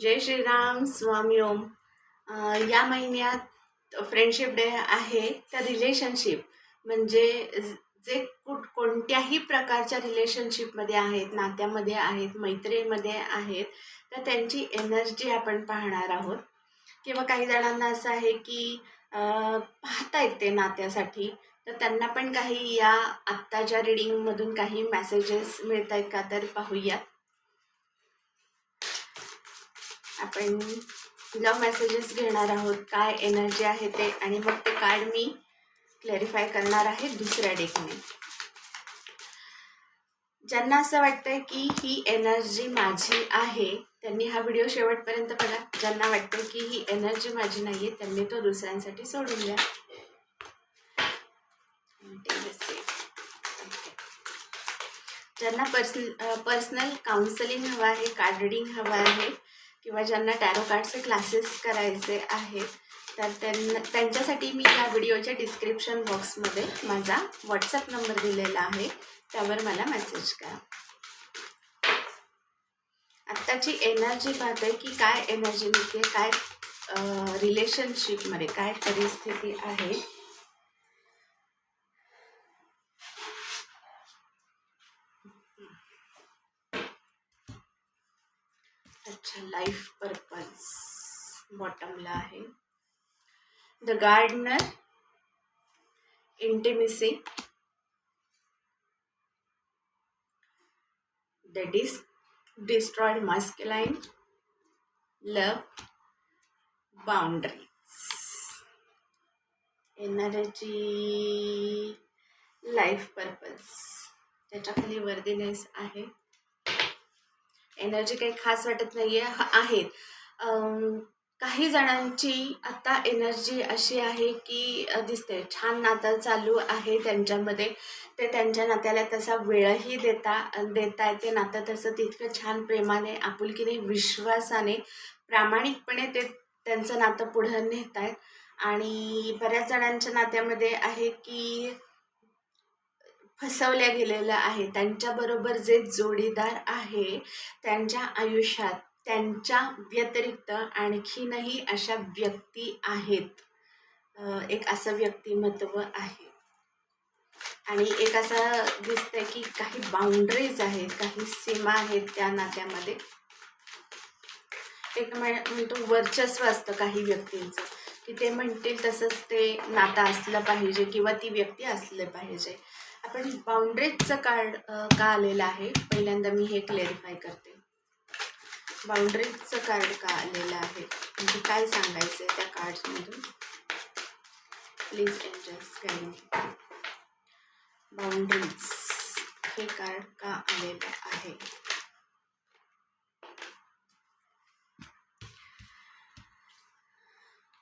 जय श्रीराम स्वामी ओम. या महिन्यात friendship day आहे. तर रिलेशनशिप म्हणजे जे कुठ कोणत्याही प्रकारच्या रिलेशनशिपमध्ये आहेत नात्यामध्ये आहेत मैत्रीमध्ये आहेत तर त्यांची एनर्जी आपण पाहणार आहोत. किंवा काही जणांना असं आहे की पाहता येते नात्यासाठी तर त्यांना पण काही या आत्ताच्या रिडिंगमधून काही मेसेजेस मिळत आहेत का तर पाहूयात. आपण लव मेसेजेस घेणार आहोत. काय एनर्जी आहे ते आणि मग ते कार्ड मी क्लॅरिफाय करणार आहे दुसऱ्या डेकने ज्यांना असं वाटतंय की ही एनर्जी माझी आहे त्यांनी हा व्हिडिओ शेवटपर्यंत बघा. ज्यांना वाटतं की ही एनर्जी माझी नाही आहे त्यांनी तो दुसऱ्यांसाठी सोडून द्या. ज्यांना पर्सन पर्सनल काउन्सलिंग हवं आहे कार्ड रिडिंग हवं आहे किंवा ज्यांना टॅरो कार्डचे क्लासेस करायचे आहेत तर त्यांना त्यांच्यासाठी मी या व्हिडिओच्या डिस्क्रिप्शन बॉक्समध्ये माझा व्हॉट्सअप नंबर दिलेला आहे. त्यावर मला मेसेज करा. आत्ताची एनर्जी पाहते की काय एनर्जी मिळते काय रिलेशनशिपमध्ये काय परिस्थिती आहे अच्छा लाईफ पर्पज बॉटमला आहे. The gardener intimacy the disc destroyed masculine love boundaries energy life purpose त्याच्याखाली वर्दीनेस आहे. एनर्जी काही खास वाटत नाही आहे. आहेत काही जणांची आता एनर्जी अशी आहे की दिसते छान नातं चालू आहे त्यांच्यामध्ये. ते त्यांच्या नात्याला तसा वेळही देता देता ते नातं तसं तितकं छान प्रेमाने आपुलकीने विश्वासाने प्रामाणिकपणे ते त्यांचं नातं पुढं नेत आहेत आणि बऱ्याच जणांच्या नात्यामध्ये आहे की फसवल्या गेलेलं आहे त्यांच्याबरोबर जे जोडीदार आहे त्यांच्या आयुष्यात त्यांच्या व्यतिरिक्त आणखीनही अशा व्यक्ती आहेत. एक असं व्यक्तिमत्व आहे. आणि एक असं दिसतंय की काही बाउंड्रीज आहेत काही सीमा आहेत त्या नात्यामध्ये. एक म्हणतो वर्चस्व असतं काही व्यक्तींचं. की ते म्हणतील तसंच ते नातं असलं पाहिजे किंवा ती व्यक्ती असलं पाहिजे. आपण बाउंड्रीजचं कार्ड का आलेलं आहे? पहिल्यांदा मी हे क्लेरिफाय करते. बाउंड्रीजचं कार्ड का आलेलं आहे? म्हणजे काय सांगायचं आहे त्या कार्ड्समधून प्लीज एंजल्स गाईड बाउंड्रीज. हे कार्ड का आलेलं आहे?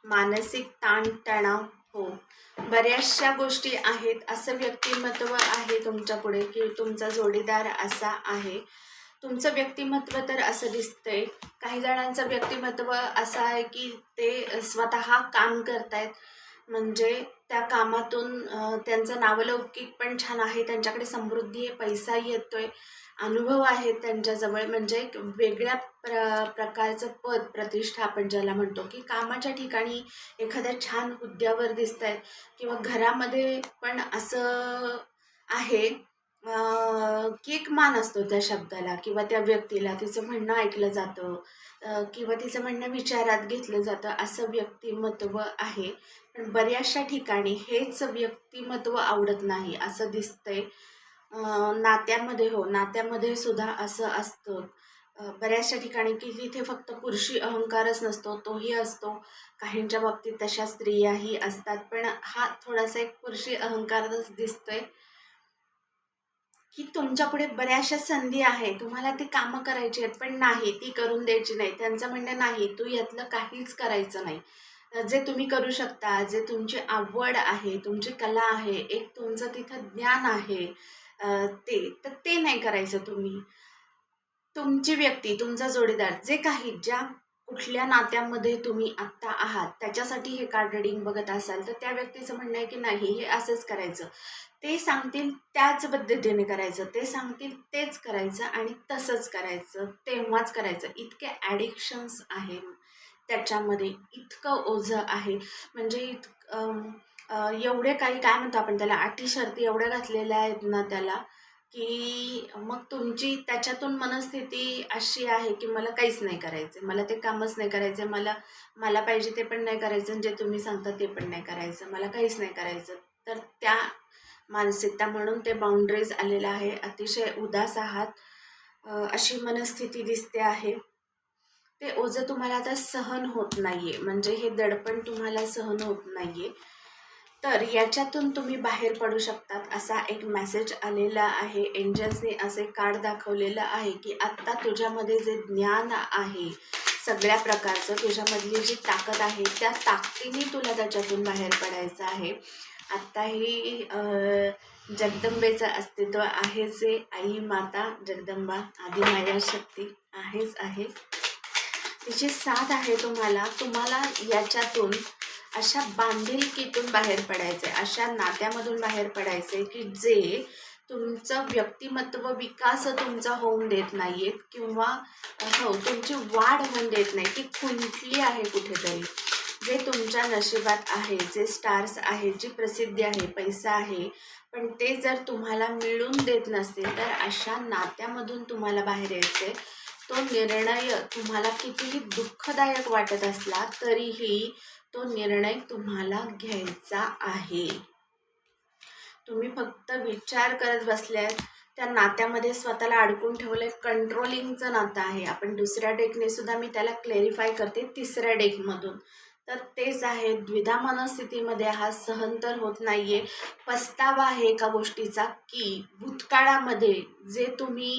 मानसिक ताणतणाव. हो. बऱ्याचशा गोष्टी आहेत. असं व्यक्तिमत्व आहे तुमच्यापुढे की तुमचा जोडीदार असा आहे. तुमचं व्यक्तिमत्व तर असं दिसतंय. काही जणांचं व्यक्तिमत्व असं आहे की ते स्वतः काम करतायत. म्हणजे त्या कामातून त्यांचं नावलौकिक पण छान आहे. त्यांच्याकडे समृद्धी आहे पैसा येतोय अनुभव आहे त्यांच्याजवळ. म्हणजे एक वेगळ्या प्र प्रकारचं पद प्रतिष्ठा आपण ज्याला म्हणतो की कामाच्या ठिकाणी एखाद्या छान हुद्द्यावर दिसत आहेत किंवा घरामध्ये पण असं आहे. की एक मान असतो त्या शब्दाला किंवा त्या व्यक्तीला तिचं म्हणणं ऐकलं जातं किंवा तिचं म्हणणं विचारात घेतलं जातं असं व्यक्तिमत्व आहे. पण बऱ्याचशा ठिकाणी हेच व्यक्तिमत्व आवडत नाही असं दिसतंय. नात्यामध्ये हो नात्यामध्ये सुद्धा असं असतं. बऱ्याचशा ठिकाणी की तिथे फक्त पुरुषी अहंकारच नसतो तोही असतो. काहींच्या बाबतीत तशा स्त्रियाही असतात पण हा थोडासा एक पुरुषी अहंकारच दिसतोय. की तुमच्यापुढे बऱ्याचशा संधी आहे तुम्हाला ती कामं करायची आहेत पण नाही ती करून द्यायची नाही. त्यांचं म्हणणं नाही तू यातलं काहीच करायचं नाही. जे तुम्ही करू शकता जे तुमची आवड आहे तुमची कला आहे एक तुमचं तिथं ज्ञान आहे ते तर ते नाही करायचं तुम्ही. तुमची व्यक्ती तुमचा जोडीदार जे काही ज्या कुठल्या नात्यामध्ये तुम्ही आत्ता आहात त्याच्यासाठी हे कार्ड रिडिंग बघत असाल तर त्या व्यक्तीचं म्हणणं आहे की नाही हे असंच करायचं. ते सांगतील त्याच पद्धतीने करायचं ते सांगतील तेच करायचं आणि तसंच करायचं तेव्हाच करायचं. इतके ॲडिक्शन्स आहे त्याच्यामध्ये इतकं ओझं आहे. म्हणजे इत एवढे काही काय म्हणतो आपण त्याला अटी शर्ती एवढ्या घातलेल्या आहेत ना त्याला की मग तुमची त्याच्यातून मनस्थिती अशी आहे की मला काहीच नाही करायचं मला ते कामच नाही करायचं मला मला पाहिजे ते पण नाही करायचं आणि जे तुम्ही सांगता ते पण नाही करायचं मला काहीच नाही करायचं तर त्या मानसिकता म्हणून ते बाउंड्रीज आलेलं आहे. अतिशय उदास आहात. अशी मनस्थिती दिसते आहे. ते ओझं तुम्हाला आता सहन होत नाही आहे म्हणजे हे दडपण तुम्हाला सहन होत नाही आहे तर याच्यातून तुम्ही बाहेर पडू शकतात असा एक मेसेज आलेला आहे. एंजल्सने असे कार्ड दाखवलेलं आहे की आत्ता तुझ्यामध्ये जे ज्ञान आहे सगळ्या प्रकारचं तुझ्यामधली जी ताकद आहे त्या ताकदीने तुला त्याच्यातून बाहेर पडायचं आहे. आत्ताही ही जगदंबेचं अस्तित्व आहे जे आई माता जगदंबा आदिमाया शक्ती आहेच आहे. तिची साथ आहे तुम्हाला. तुम्हाला याच्यातून अशा बांधिलकीतून बाहेर पडायचे अशा नात्यामधून बाहेर पडायचे की जे तुमचं व्यक्तिमत्व विकास तुमचा होऊन देत नाही आहेत किंवा हो तुमची वाढ होऊन देत नाही ती खुंटली आहे कुठेतरी. जे तुमच्या नशिबात आहे जे स्टार्स आहे जी प्रसिद्धी आहे पैसा आहे पण ते जर तुम्हाला मिळून देत नसतील तर अशा नात्यामधून तुम्हाला बाहेर यायचे तो निर्णय तुम्हाला कितीही दुःखदायक वाटत असला तरीही तो निर्णय तुम्हाला घ्यायचा आहे. तुम्ही फक्त विचार करत बसल्यात. त्या नात्यामध्ये स्वतःला अडकून ठेवलं कंट्रोलिंगचं नातं आहे. आपण दुसऱ्या डेकने सुद्धा मी त्याला क्लेरिफाय करते तिसऱ्या डेकमधून. तर तेच आहे. द्विधा मनस्थितीमध्ये हा सहन तर होत नाहीये. पस्तावा आहे एका गोष्टीचा की भूतकाळामध्ये जे तुम्ही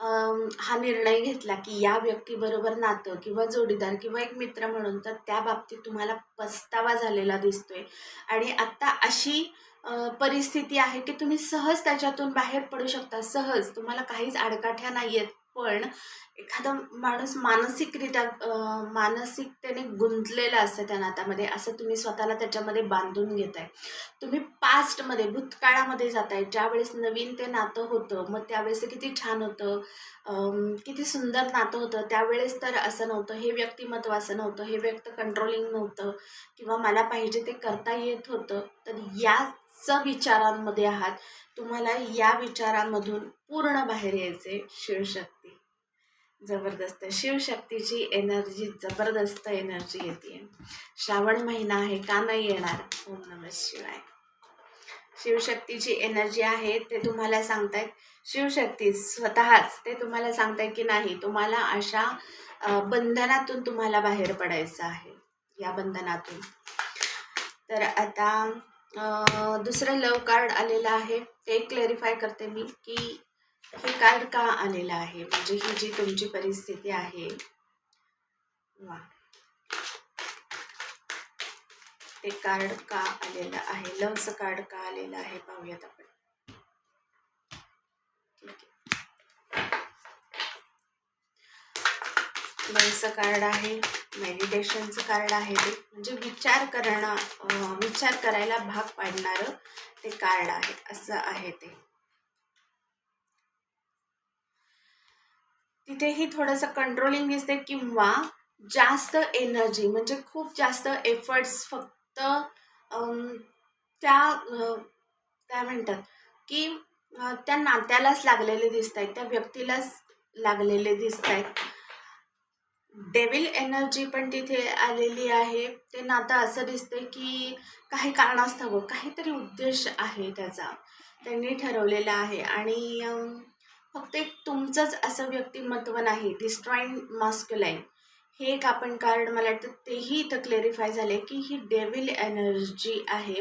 हा निर्णय घेतला की या व्यक्तीबरोबर नातं किंवा जोडीदार किंवा एक मित्र म्हणून तर त्या बाबतीत तुम्हाला पस्तावा झालेला दिसतोय. आणि आत्ता अशी परिस्थिती आहे की तुम्ही सहज त्याच्यातून बाहेर पडू शकता. सहज. तुम्हाला काहीच आडकाठ्या नाही आहेत पण एखादा माणूस मानसिकरित्या मानसिकतेने गुंतलेला असतं त्या नात्यामध्ये असं तुम्ही स्वतःला त्याच्यामध्ये बांधून घेताय. तुम्ही पास्टमध्ये भूतकाळामध्ये जाताय ज्यावेळेस नवीन ते नातं होतं मग त्यावेळेस किती छान होतं किती सुंदर नातं होतं त्यावेळेस तर असं नव्हतं हे व्यक्तिमत्व असं नव्हतं हे व्यक्त कंट्रोलिंग नव्हतं किंवा मला पाहिजे ते करता येत होतं तर या याच विचारांमध्ये आहात तुम्हाला या विचारांमधून पूर्ण बाहेर यायचे शिवशक्ती. जबरदस्त. शिवशक्तीची एनर्जी जबरदस्त एनर्जी येते. श्रावण महिना आहे का नाही येणार? ओम नम शिवाय. शिवशक्तीची एनर्जी आहे ते तुम्हाला सांगतायत. शिवशक्ती स्वतःच ते तुम्हाला सांगतायत की नाही तुम्हाला अशा बंधनातून तुम्हाला बाहेर पडायचं आहे. या बंधनातून. तर आता दुसरं लव कार्ड आलेलं आहे. ते क्लॅरिफाय करते मी की हे कार्ड का आलेलं आहे? म्हणजे ही जी तुमची परिस्थिती आहे. वा. ते कार्ड का आलेलं आहे? लवचं कार्ड का आलेलं आहे? पाहूयात आपण ठीक आहे लवचं कार्ड आहे मेडिटेशनचं कार्ड आहे ते. म्हणजे विचार करणं विचार करायला भाग पाडणारं ते कार्ड आहे असं आहे ते. तिथेही थोडंसं कंट्रोलिंग दिसते किंवा जास्त एनर्जी म्हणजे खूप जास्त एफर्ट्स फक्त त्या काय म्हणतात की त्या नात्यालाच लागलेले दिसत आहेत त्या व्यक्तीलाच लागलेले दिसत आहेत डेविल एनर्जी पण तिथे आलेली आहे. ते नातं असं दिसते की काही कारणास्तव काहीतरी उद्देश आहे त्याचा. त्यांनी ठरवलेला आहे. आणि फक्त एक तुमचंच असं व्यक्तिमत्व नाही डिस्ट्रॉईंग मास्क्युलाईन हे एक आपण कार्ड मला वाटतं तेही इथं क्लेरिफाय झाले की ही डेविल एनर्जी आहे.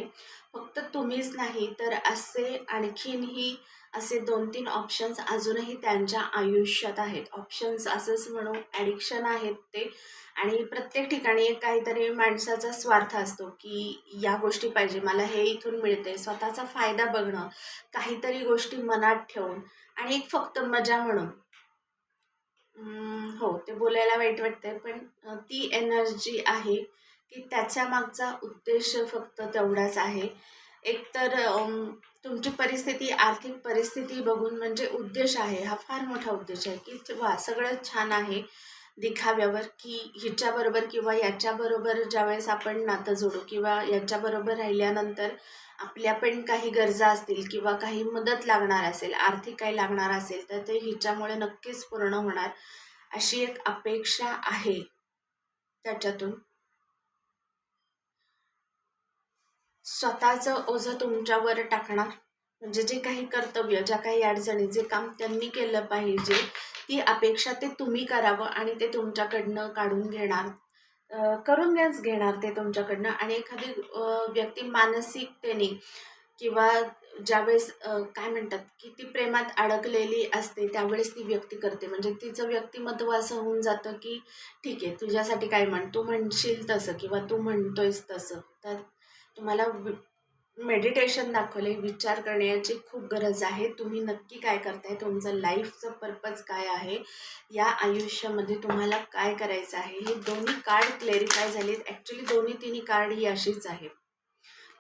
फक्त तुम्हीच नाही तर असे आणखीनही असे दोन तीन ऑप्शन्स अजूनही त्यांच्या आयुष्यात आहेत. ऑप्शन्स असंच म्हणू ॲडिक्शन आहेत ते. आणि प्रत्येक ठिकाणी एक काहीतरी माणसाचा स्वार्थ असतो की या गोष्टी पाहिजे मला हे इथून मिळते स्वतःचा फायदा बघणं काहीतरी गोष्टी मनात ठेवून आणि एक फक्त मजा म्हणून. हो ते बोलायला वाईट वाटतंय पण ती एनर्जी आहे की त्याच्या मागचा उद्देश फक्त तेवढाच आहे. एकतर तुमची परिस्थिती आर्थिक परिस्थिती बघून म्हणजे उद्देश आहे. हा फार मोठा उद्देश आहे की वा सगळं छान आहे दिखाव्यावर की हिच्याबरोबर किंवा याच्याबरोबर ज्यावेळेस आपण नातं जोडू किंवा याच्याबरोबर राहिल्यानंतर आपल्या पण काही गरजा असतील किंवा काही मदत लागणार असेल आर्थिक काही लागणार असेल तर ते हिच्यामुळे नक्कीच पूर्ण होणार अशी एक अपेक्षा आहे त्याच्यातून. स्वतःचं ओझं तुमच्यावर टाकणार. म्हणजे जे काही कर्तव्य ज्या काही अडचणी जे काम त्यांनी केलं पाहिजे ती अपेक्षा ते तुम्ही करावं आणि ते तुमच्याकडनं काढून घेणार. करून घ्याच घेणार ते तुमच्याकडनं. आणि एखादी व्यक्ती मानसिकतेने किंवा ज्यावेळेस काय म्हणतात की ती प्रेमात अडकलेली असते त्यावेळेस ती व्यक्ती करते. म्हणजे तिचं व्यक्तिमत्व असं होऊन जातं की ठीक आहे तुझ्यासाठी काय म्हण तू म्हणशील तसं किंवा तू म्हणतोयस तसं. तर तुम्हाला मेडिटेशन दाखवले विचार करण्याची खूप गरज आहे. तुम्ही नक्की काय करताय? तुमचं लाईफचं पर्पज काय आहे? या आयुष्यामध्ये तुम्हाला काय करायचं आहे? हे दोन्ही कार्ड क्लेरिफाय झालेत. ॲक्च्युली दोन्ही तिन्ही कार्ड ही अशीच आहे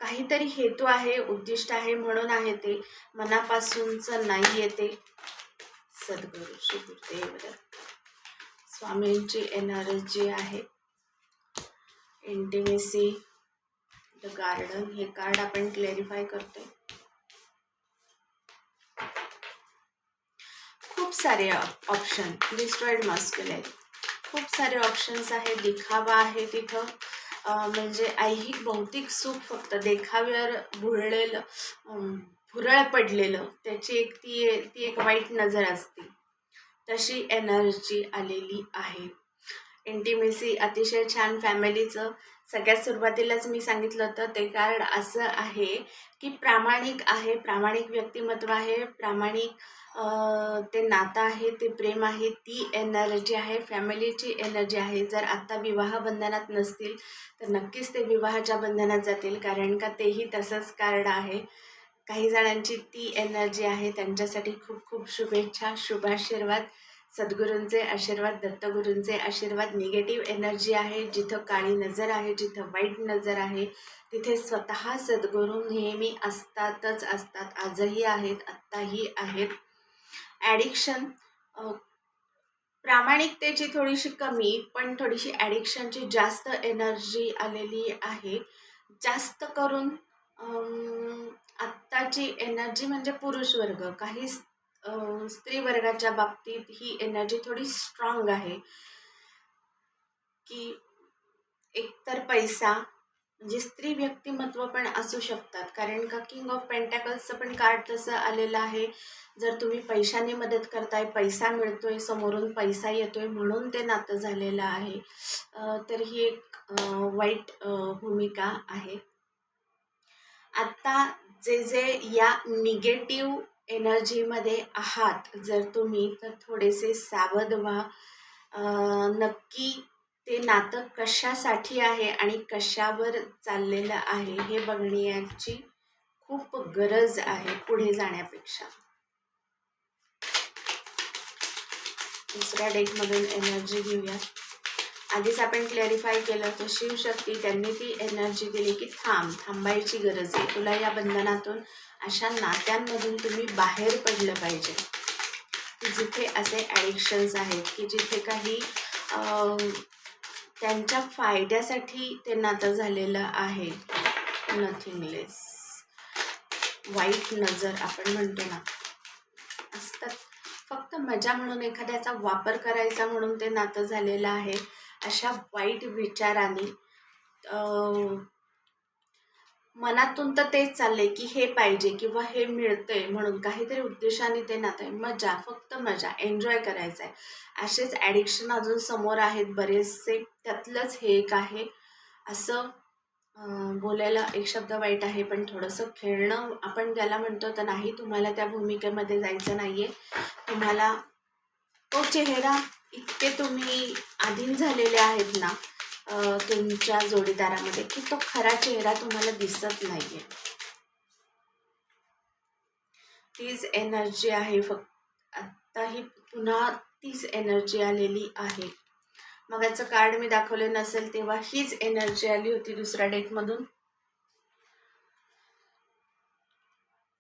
काहीतरी हेतू आहे उद्दिष्ट आहे म्हणून आहे ते. मनापासूनचं नाही येते ते. सद्गुरू श्री गुरुदेव स्वामींची एनर्जी आहे. इंटिमेसी द गार्डन हे कार्ड आपण क्लॅरिफाय करतोय. खूप सारे ऑप्शन डिस्ट्रॉइड मस्कुल आहेत खूप सारे ऑप्शन्स आहेत दिखावा आहे तिथं. म्हणजे ऐहिक भौतिक सुख फक्त देखाव्यावर भुरळलेलं भुरळ पडलेलं. त्याची एक ती ती एक वाईट नजर असते. तशी एनर्जी आलेली आहे. इंटिमेसी अतिशय छान फॅमिलीचं सगळ्यात सुरुवातीलाच मी सांगितलं होतं ते कार्ड असं आहे की प्रामाणिक आहे प्रामाणिक व्यक्तिमत्व आहे प्रामाणिक ते नातं आहे ते प्रेम आहे ती एनर्जी आहे फॅमिलीची एनर्जी आहे. जर आत्ता विवाह बंधनात नसतील तर नक्कीच ते विवाहाच्या बंधनात जातील कारण का तेही तसंच कार्ड आहे. काही जणांची ती एनर्जी आहे त्यांच्यासाठी खूप खूप शुभेच्छा शुभाशीर्वाद. सद्गुरूंचे आशीर्वाद दत्तगुरूंचे आशीर्वाद निगेटिव्ह एनर्जी आहे जिथं काळी नजर आहे जिथं वाईट नजर आहे तिथे स्वतः सद्गुरू नेहमी असतातच असतात. आजही आहेत आत्ताही आहेत. ॲडिक्शन प्रामाणिकतेची थोडीशी कमी पण थोडीशी ॲडिक्शनची जास्त एनर्जी आलेली आहे. जास्त करून आत्ताची एनर्जी म्हणजे पुरुष वर्ग. काही स्त्री वर्गाच्या बाबतीत ही एनर्जी थोडी स्ट्रॉंग आहे. की एकतर पैसा म्हणजे स्त्री व्यक्तिमत्व पण असू शकतात. कारण का किंग ऑफ पेंटॅकल्सचं पण कार्ड तसं आलेलं आहे. जर तुम्ही पैशाने मदत करताय पैसा मिळतोय समोरून पैसा येतोय म्हणून ते नातं झालेलं आहे. तर ही एक वाईट भूमिका आहे. आत्ता जे जे या निगेटिव्ह एनर्जीमध्ये आहात जर तुम्ही तर थोडेसे सावध व्हा. नक्की ते नातं कशासाठी आहे आणि कशावर चाललेलं आहे हे बघण्याची खूप गरज आहे पुढे जाण्यापेक्षा. दुसऱ्या डेकमधून एनर्जी घेऊया. आधीच आपण क्लॅरिफाय केलं तर शिवशक्ती त्यांनी ती एनर्जी दिली की थांब थांबायची गरज आहे. तुला या बंधनातून अशा नात्यांमधून तुम्ही बाहेर पडलं पाहिजे. की जिथे असे ॲडिक्शन्स आहेत की जिथे काही त्यांच्या फायद्यासाठी ते नातं झालेलं आहे. नथिंगलेस वाईट नजर आपण म्हणतो ना. असतात. फक्त मजा म्हणून एखाद्याचा वापर करायचा म्हणून ते नातं झालेलं आहे. अशा वाईट विचाराने मनातून तर तेच चाललंय की हे पाहिजे किंवा हे मिळतंय म्हणून काहीतरी उद्देशाने ते नातं आहे मजा फक्त मजा. एन्जॉय करायचं आहे असेच ॲडिक्शन अजून समोर आहेत बरेचसे. त्यातलंच हे एक आहे. असं बोलायला एक शब्द वाईट आहे पण थोडंसं खेळणं आपण ज्याला म्हणतो तर नाही. तुम्हाला त्या भूमिकेमध्ये जायचं नाही आहे तुम्हाला तो चेहरा इतके तुम्ही आधीन झालेले आहेत ना तुमच्या जोडीदारामध्ये की तो खरा चेहरा तुम्हाला दिसत नाही आहे तीच एनर्जी आहे फक्त. आत्ताही पुन्हा तीच एनर्जी आलेली आहे. मग याचं कार्ड मी दाखवले नसेल तेव्हा हीच एनर्जी आली होती दुसऱ्या डेकमधून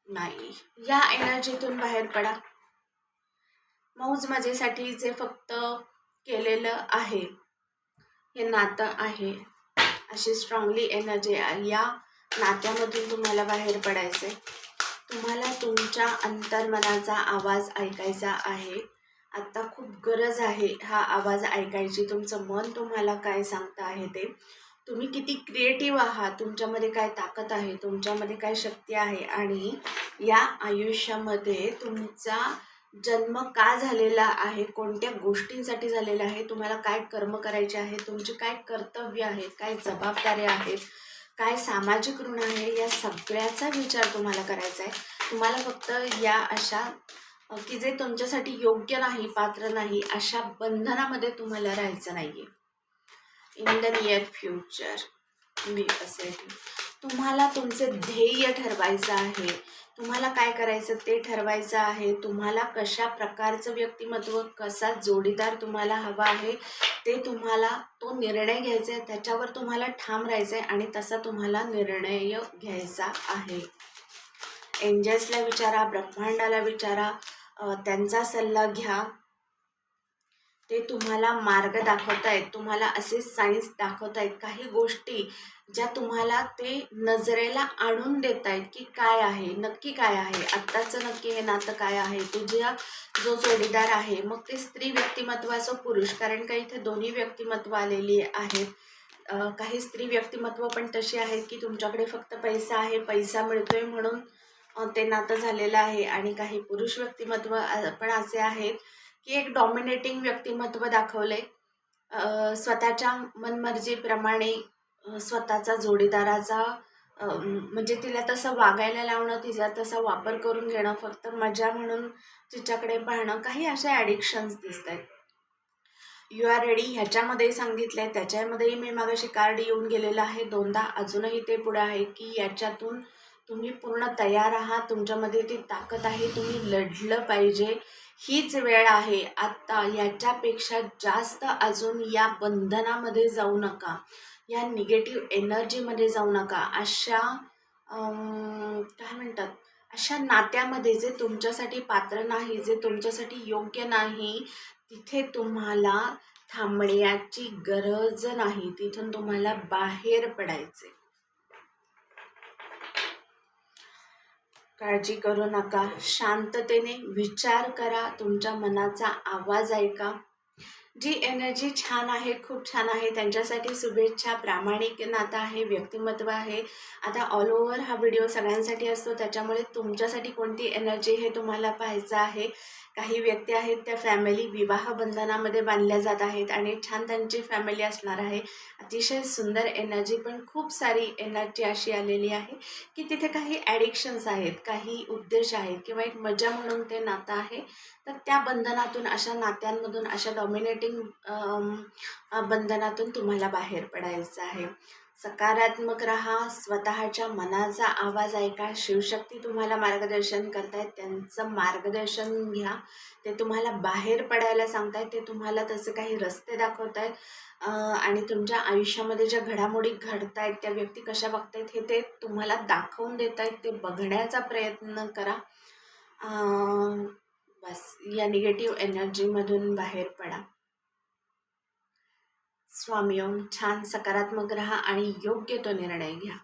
नाही. या एनर्जीतून बाहेर पडा. मौज मजेसाठी जे फक्त केलेलं आहे. हे नातं आहे. अशी स्ट्रॉंगली एनर्जी या नात्यामधून तुम्हाला बाहेर पडायचं आहे तुम्हाला तुमच्या अंतर्मनाचा आवाज ऐकायचा आहे. आत्ता खूप गरज आहे हा आवाज ऐकायची. तुमचं मन तुम्हाला काय सांगतं आहे ते. तुम्ही किती क्रिएटिव्ह आहात. तुमच्यामध्ये काय ताकद आहे. तुमच्यामध्ये काय शक्ती आहे. आणि या आयुष्यामध्ये तुमचा जन्म का झालेला आहे कोणत्या गोष्टींसाठी झालेला आहे तुम्हाला काय कर्म करायचे आहे तुमचे काय कर्तव्य आहेत काय जबाबदाऱ्या आहेत काय सामाजिक ऋण आहे या सगळ्याचा विचार तुम्हाला करायचा आहे. तुम्हाला फक्त या अशा की जे तुमच्यासाठी योग्य नाही पात्र नाही अशा बंधनामध्ये तुम्हाला राहायचं नाही आहे इन द नियर फ्युचर मी असे तुम्हाला तुमचे ध्येय ठरवायचं आहे. तुम्हाला काय करायचं ते ठरवायचं आहे? तुम्हाला कशा प्रकारचं व्यक्तिमत्व कसा जोडीदार तुम्हाला हवा आहे ते तुम्हाला तो निर्णय घ्यायचा आहे त्याच्यावर तुम्हाला ठाम राहायचं आहे आणि तसा तुम्हाला निर्णय घ्यायचा आहे. एंजल्सला विचारा ब्रह्मांडाला विचारा त्यांचा सल्ला घ्या. ते तुम्हाला मार्ग दाखवत आहेत तुम्हाला असे सायन्स दाखवत आहेत काही गोष्टी ज्या तुम्हाला ते नजरेला आणून देत आहेत की काय आहे नक्की काय आहे आत्ताचं नक्की हे नातं काय आहे तुझ्या जो जोडीदार आहे मग ते स्त्री व्यक्तिमत्व असो पुरुष कारण का इथे दोन्ही व्यक्तिमत्व आलेली आहेत. काही स्त्री व्यक्तिमत्व पण तशी आहेत की तुमच्याकडे फक्त पैसा आहे पैसा मिळतोय म्हणून ते नातं झालेलं आहे. आणि काही पुरुष व्यक्तिमत्व पण असे आहेत की एक डॉमिनेटिंग व्यक्तिमत्व दाखवले स्वतःच्या मनमर्जीप्रमाणे स्वतःचा जोडीदाराचा म्हणजे तिला तसं वागायला लावणं तिचा तसा वापर करून घेणं फक्त मजा म्हणून तिच्याकडे पाहणं काही अशा ॲडिक्शन्स दिसत आहेत यू आर रेडी ह्याच्यामध्ये सांगितलं आहे त्याच्यामध्येही मी मागाशी कार्ड येऊन गेलेलं आहे. दोनदा अजूनही ते पुढे आहे की याच्यातून तुम्ही पूर्ण तयार आहात तुमच्यामध्ये ती ताकद आहे तुम्ही लढलं पाहिजे. हीच वेळ आहे. आत्ता याच्यापेक्षा जास्त अजून या बंधनामध्ये जाऊ नका. या निगेटिव्ह एनर्जीमध्ये जाऊ नका. अशा काय म्हणतात? अशा नात्यामध्ये जे तुमच्यासाठी पात्र नाही जे तुमच्यासाठी योग्य नाही तिथे तुम्हाला थांबण्याची गरज नाही. तिथून तुम्हाला बाहेर पडायचे. काळजी करू नका. शांततेने विचार करा. तुमच्या मनाचा आवाज ऐका. जी एनर्जी छान आहे खूप छान आहे. त्यांच्यासाठी शुभेच्छा. प्रामाणिक नातं आहे व्यक्तिमत्व आहे. आता ऑल ओव्हर हा व्हिडिओ सगळ्यांसाठी असतो. त्याच्यामुळे तुमच्यासाठी कोणती एनर्जी हे तुम्हाला पाहायचं आहे? काही व्यक्ती आहेत त्या फॅमिली विवाह बंधनामध्ये बांधल्या जात आहेत आणि छान त्यांची फॅमिली असणार आहे. अतिशय सुंदर एनर्जी पण खूप सारी एनर्जी अशी आलेली आहे की तिथे काही ॲडिक्शन्स आहेत काही उद्देश आहेत किंवा एक मजा म्हणून ते नातं आहे. तर त्या बंधनातून अशा नात्यांमधून अशा डॉमिनेटिंग बंधनातून तुम्हाला बाहेर पडायचं आहे. सकारात्मक राहा स्वतःच्या मनाचा आवाज ऐका शिवशक्ती तुम्हाला मार्गदर्शन करतायत त्यांचं मार्गदर्शन घ्या. ते तुम्हाला बाहेर पडायला सांगतायत ते तुम्हाला तसे काही रस्ते दाखवत आहेत आणि तुमच्या आयुष्यामध्ये ज्या घडामोडी घडत आहेत त्या व्यक्ती कशा बघतायत हे ते तुम्हाला दाखवून देत आहेत ते बघण्याचा प्रयत्न करा. बस या निगेटिव्ह एनर्जीमधून बाहेर पडा. स्वामी ओम छान सकारात्मक राहा आणि योग्य तो निर्णय घ्या.